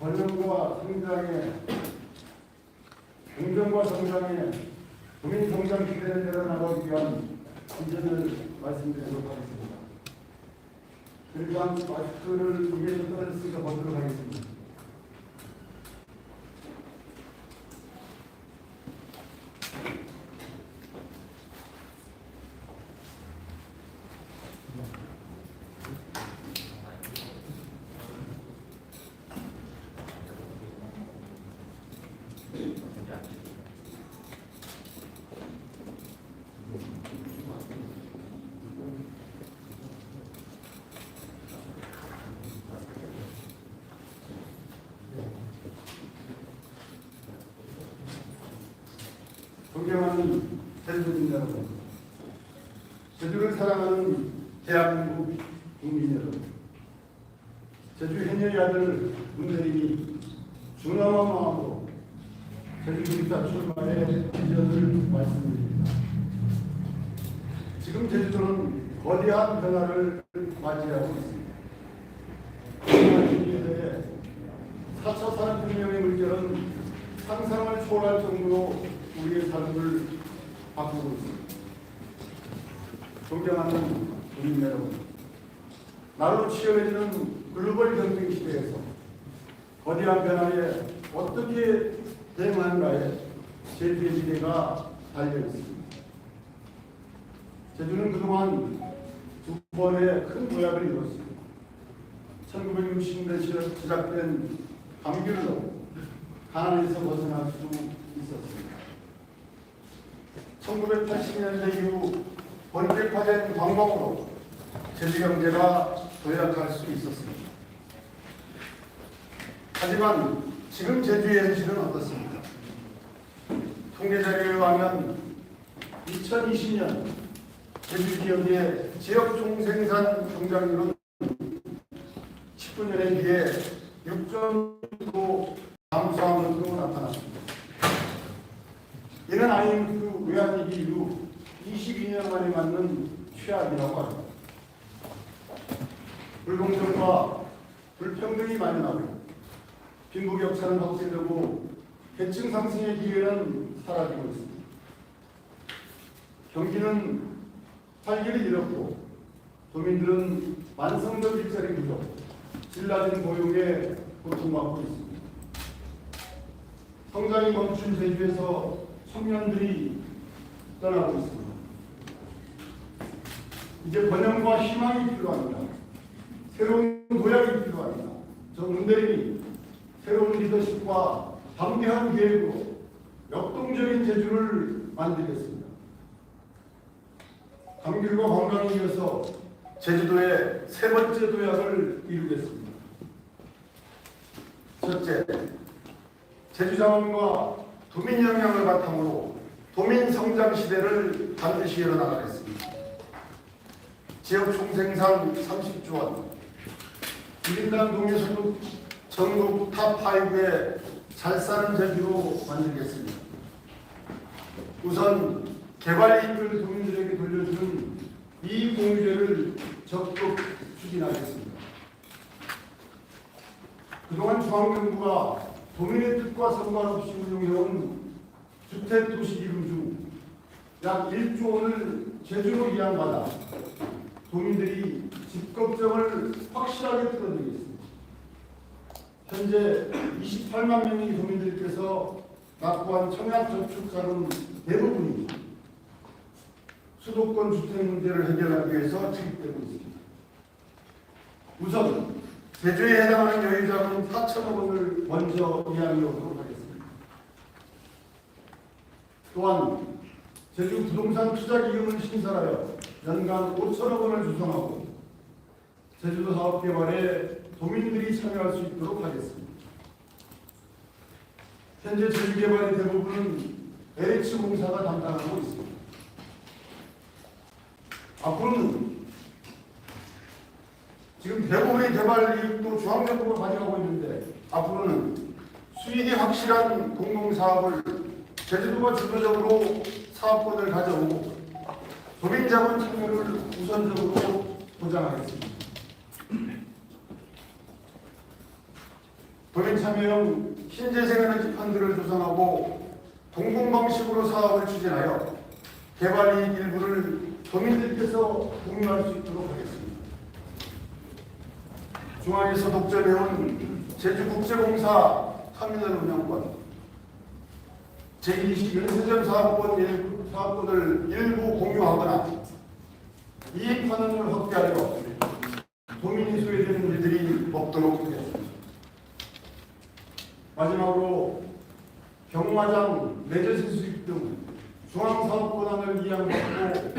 번영과 성장의 공정과 성장의 국민 성장 기대를 내려나가기 위한 비전을 말씀드리도록 하겠습니다. 그리고 마스크를 위에서 떨어졌으니까 벗도록 하겠습니다. 존경하는 제주민 여러분, 제주를 사랑하는 대한민국 국민 여러분, 제주 해녀의 아들 문대림이 준엄한 마음으로 제주도입사 출마의 비전을 말씀드립니다. 지금 제주도는 거대한 변화를 맞이하고 있습니다. 코로나 시기에 4차 산업혁명의 물결은 상상을 초월할 정도로 우리의 삶을 바꾸고 있습니다. 존경하는 국민 여러분, 날로 치열해지는 글로벌 경쟁 시대에서 거대한 변화에 어떻게 대응하는가에 제주의 미래가 달려 있습니다. 제주는 그동안 두 번의 큰 도약을 이뤘습니다. 1960년대 시작된 감귤로 가난에서 벗어날 수 있었습니다. 1980년대 이후 본격화된 관광으로 제주 경제가 도약할 수 있었습니다. 하지만 지금 제주의 현실은 어떻습니까? 통계 자료에 의하면 2020년 제주 지역의 지역 총생산 성장률은 19년에 비해 6.9 감소한 것으로 나타났습니다. 이는 IMF 외환위기 이후 22년 만에 맞는 최악이라고 합니다. 불공정과 불평등이 만연하고 빈부격차는 확대되고 계층 상승의 기회는 사라지고 있습니다. 경기는 활기를 잃었고 도민들은 만성적 일자리 부족, 질 낮은 고용에 고통받고 있습니다. 성장이 멈춘 제주에서 청년들이 떠나고 있습니다. 이제 번영과 희망이 필요합니다. 새로운 도약이 필요합니다. 저 문대림이 새로운 리더십과 담대한 계획으로 역동적인 제주를 만들겠습니다. 감귤과 관광에 이어서 제주도의 세 번째 도약을 이루겠습니다. 첫째, 제주 자원과 도민 역량을 바탕으로 도민 성장 시대를 반드시 열어나가겠습니다. 지역 총생산 30조 원, 1인당 동해소득 전국 탑5에 잘 사는 제주로 만들겠습니다. 우선 개발 이익을 도민들에게 돌려주는 이익 공유제를 적극 추진하겠습니다. 그동안 중앙정부가 도민의 뜻과 상관없이 운용해온 주택도시기금 중약 1조 원을 제주로 이양받아 도민들이 집 걱정을 확실하게 풀어드리겠습니다. 현재 28만 명의 도민들께서 납부한 청약저축자금 대부분이 수도권 주택 문제를 해결하기 위해서 투입되고 있습니다. 우선 제주에 해당하는 여유자금 4천억 원을 먼저 이양해오도록 하겠습니다. 또한 제주 부동산 투자 기금을 신설하여 연간 5천억 원을 조성하고 제주도 사업 개발에 도민들이 참여할 수 있도록 하겠습니다. 현재 제주 개발의 대부분은 LH 공사가 담당하고 있습니다. 앞으로는 지금 대부분의 개발 이익도 중앙정부가 가져가고 있는데 앞으로는 수익이 확실한 공공사업을 제주도가 주도적으로 사업권을 가져오고 도민자본 참여를 우선적으로 보장하겠습니다. 도민 참여형 신재생에너지 펀드를 조성하고 동공 방식으로 사업을 추진하여 개발 이익 일부를 도민들께서 공유할 수 있도록 하겠습니다. 중앙에서 독점해온 제주국제공사 터미널 운영권, 제20 연세점 사업권 일, 사업권을 일부 공유하거나 이익 환원을 확대하여 도민이 소외되는 일들이 없도록 하겠습니다. 마지막으로 경마장, 레저시 수입 등 중앙사업 권한을 이양받고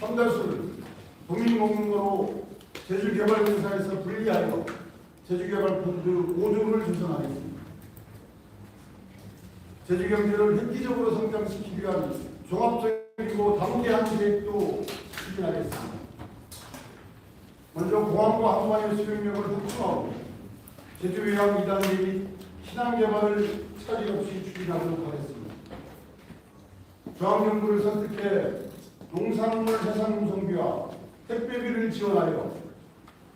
삼달수를 도민공무로 제주개발공사에서 분리하여 제주개발펀드 5조를 조성하겠습니다. 제주경제를 획기적으로 성장시키기 위한 종합적이고 담대한 계획도 추진하겠습니다. 먼저 공항과 항만의 수용력을 확충하고 제주해양 2단 및 신항 개발을 차질 없이 추진하도록 하겠습니다. 중앙정부를 설득해 농산물 해상 운송비와 택배비를 지원하여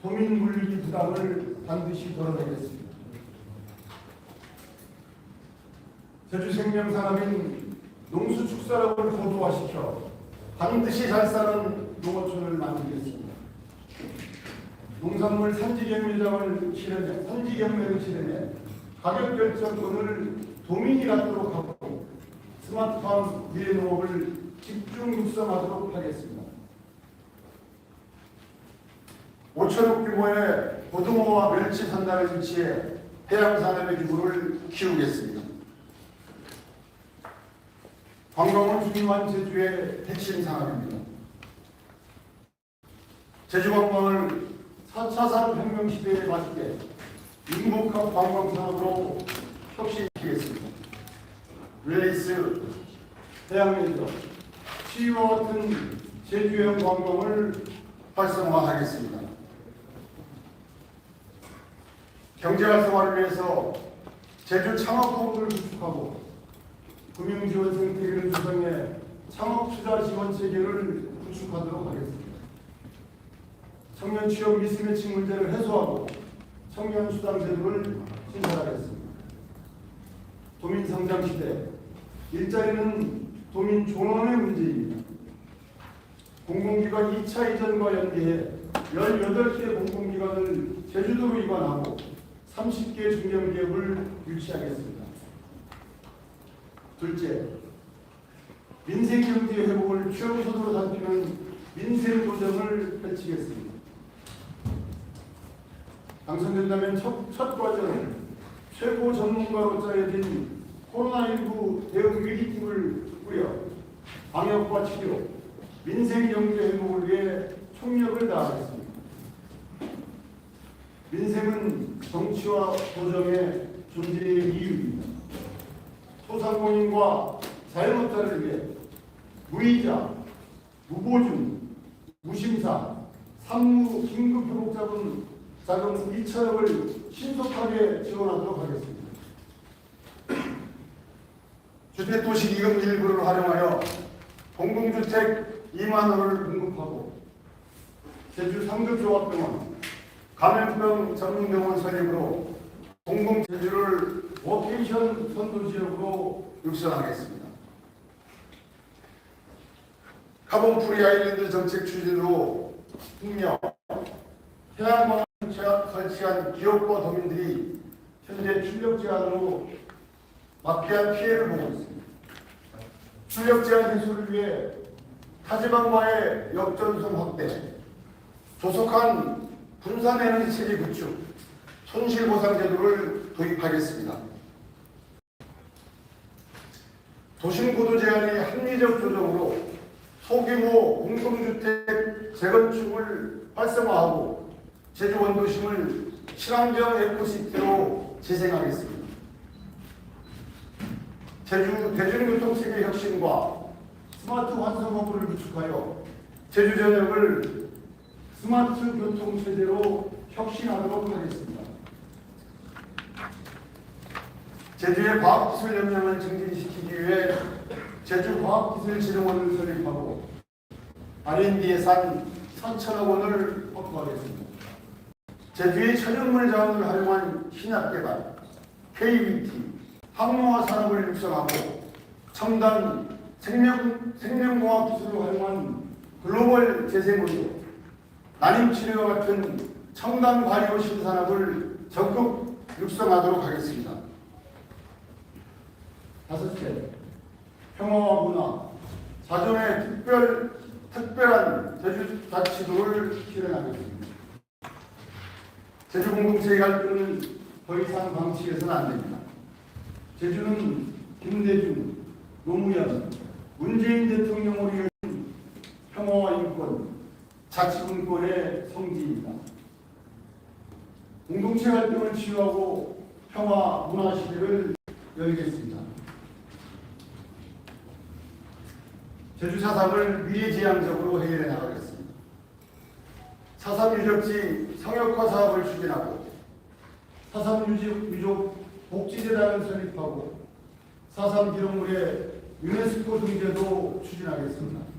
도민 물리 부담을 반드시 덜어내겠습니다. 제주 생명산업인 농수축산업을 고도화시켜 반드시 잘 사는 농어촌을 만들겠습니다. 농산물 산지 경매장을 실현해 산지 경매를 실현해 가격 결정권을 도민이 갖도록 하고 스마트팜 미래 농업을 집중 육성하도록 하겠습니다. 5천억 규모의 고등어와 멸치 산단을 위치해 해양 산업의 규모를 키우겠습니다. 관광은 중요한 제주의 핵심 산업입니다. 제주 관광을 4차 산업혁명 시대에 맞게 인복합 관광 산업으로 혁신시키겠습니다. 릴리스, 해양레저, 치유와 같은 제주형 관광을 활성화하겠습니다. 경제 활성화를 위해서 제주 창업본부를 구축하고 금융지원 생태계를 조성해 창업투자 지원 체계를 구축하도록 하겠습니다. 청년 취업 미스매칭 문제를 해소하고 청년 수당 제도를 신설하겠습니다. 도민 성장 시대 일자리는 도민 존엄의 문제입니다. 공공기관 2차 이전과 연계해 18개 공공기관을 제주도로 이관하고 30개 중견 기업을 유치하겠습니다. 둘째, 민생 경제 회복을 최우선으로 살피는 민생도정을 펼치겠습니다. 당선된다면 첫, 첫 과제는 최고 전문가로 짜여진 코로나19 대응 위기팀을 꾸려 방역과 치료, 민생 경제 회복을 위해 총력을 다하겠습니다. 민생은 정치와 도정의 존재의 이유입니다. 소상공인과 자영업자를 위해 무이자, 무보증, 무심사, 상무 긴급 회복 자금 자금 2천억을 신속하게 지원하도록 하겠습니다. 주택도시 기금 일부를 활용하여 공공주택 2만 호를 공급하고 제주 상급조합병원, 감염병 전문병원 설립으로 공공 제주를 워케이션 선도 지역으로 육성하겠습니다. 카본 프리 아일랜드 정책 추진으로 풍력, 해양광을 설치한 기업과 도민들이 현재 출력 제한으로 막대한 피해를 보고 있습니다. 출력 제한 해소를 위해 타지방과의 역전성 확대, 조속한 분산 에너지 체계 구축, 손실 보상 제도를 도입하겠습니다. 도심 구도 제한이 합리적 조정으로 소규모 공동주택 재건축을 활성화하고 제주 원도심을 친환경 에코시티로 재생하겠습니다. 제주 대중교통체계 혁신과 스마트 환승업을 구축하여 제주 전역을 스마트 교통체제로 혁신하도록 하겠습니다. 제주의 과학기술 역량을 증진시키기 위해 제주과학기술진흥원을 설립하고 R&D 예산 3천억 원을 확보하겠습니다. 제주의 천연물 자원을 활용한 신약 개발, KBT, 항공화 산업을 육성하고 첨단 생명, 생명공학 기술을 활용한 글로벌 재생원료, 난임치료와 같은 첨단 바이오 신산업을 적극 육성하도록 하겠습니다. 다섯째, 평화와 문화, 자존의 특별, 특별한 제주자치도를 실현하겠습니다. 제주 공동체의 갈등은 더 이상 방치해서는 안 됩니다. 제주는 김대중, 노무현, 문재인 대통령으로 이어진 평화와 인권, 자치분권의 성지입니다. 공동체 활동을 치유하고 평화 문화 시대를 열겠습니다. 제주 사상을 미래지향적으로 해결해 나가겠습니다. 사삼 유적지 성역화 사업을 추진하고 사삼 유적, 복지재단을 설립하고 사삼 기록물의 유네스코 등재도 추진하겠습니다.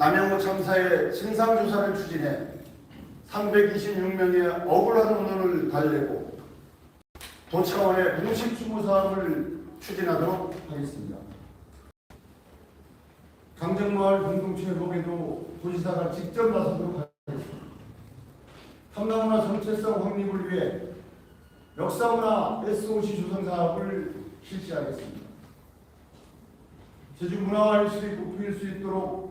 남영호 참사의 진상조사를 추진해 326명의 억울한 혼돈을 달래고 도차원의 공식 추모 사업을 추진하도록 하겠습니다. 강정마을 공동체 회복에도 도지사가 직접 나서도록 하겠습니다. 탐나문화 정체성 확립을 위해 역사문화 SOC 조성 사업을 실시하겠습니다. 제주 문화예술이 부풀릴 수 있도록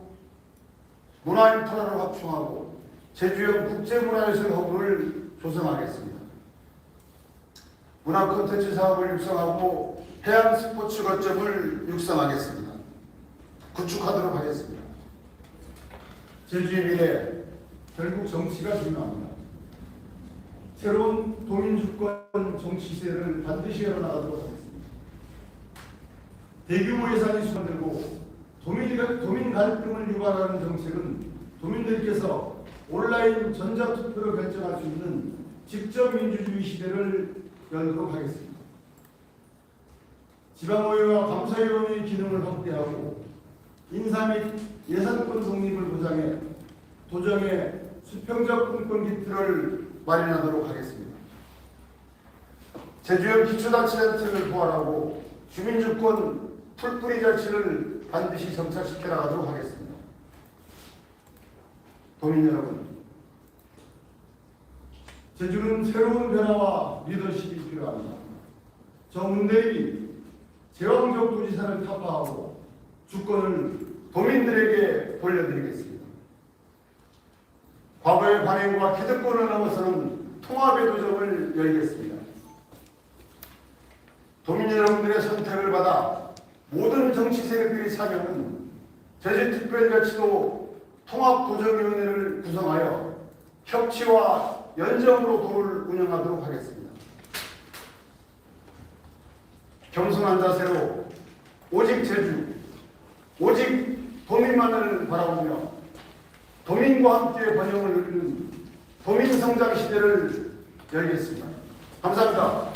문화 인프라를 확충하고 제주형 국제문화예술 허브를 조성하겠습니다. 문화 콘텐츠 사업을 육성하고 해양 스포츠 거점을 육성하겠습니다. 구축하도록 하겠습니다. 제주의 미래 결국 정치가 중요합니다. 새로운 도민주권 정치 시대를 반드시 열어나가도록 하겠습니다. 대규모 예산이 수반되고 도민, 갈등을 유발하는 정책은 도민들께서 온라인 전자투표로 결정할 수 있는 직접 민주주의 시대를 열도록 하겠습니다. 지방의회와 감사위원회의 기능을 확대하고 인사 및 예산권 독립을 보장해 도정의 수평적 분권 기틀을 마련하도록 하겠습니다. 제주형 기초자치단체를 부활하고 주민주권 풀뿌리 자치를 반드시 정착시켜 나가도록 하겠습니다. 도민 여러분, 제주는 새로운 변화와 리더십이 필요합니다. 정문대리 제왕적 도지사를 타파하고 주권을 도민들에게 돌려드리겠습니다. 과거의 관행과 기득권을 넘어서는 통합의 도전을 열겠습니다. 도민 여러분들의 선택을 받아 모든 정치 세력들이 참여하는 제주특별자치도 통합도정위원회를 구성하여 협치와 연정으로 도를 운영하도록 하겠습니다. 겸손한 자세로 오직 제주, 오직 도민만을 바라보며 도민과 함께 번영을 누리는 도민 성장 시대를 열겠습니다. 감사합니다.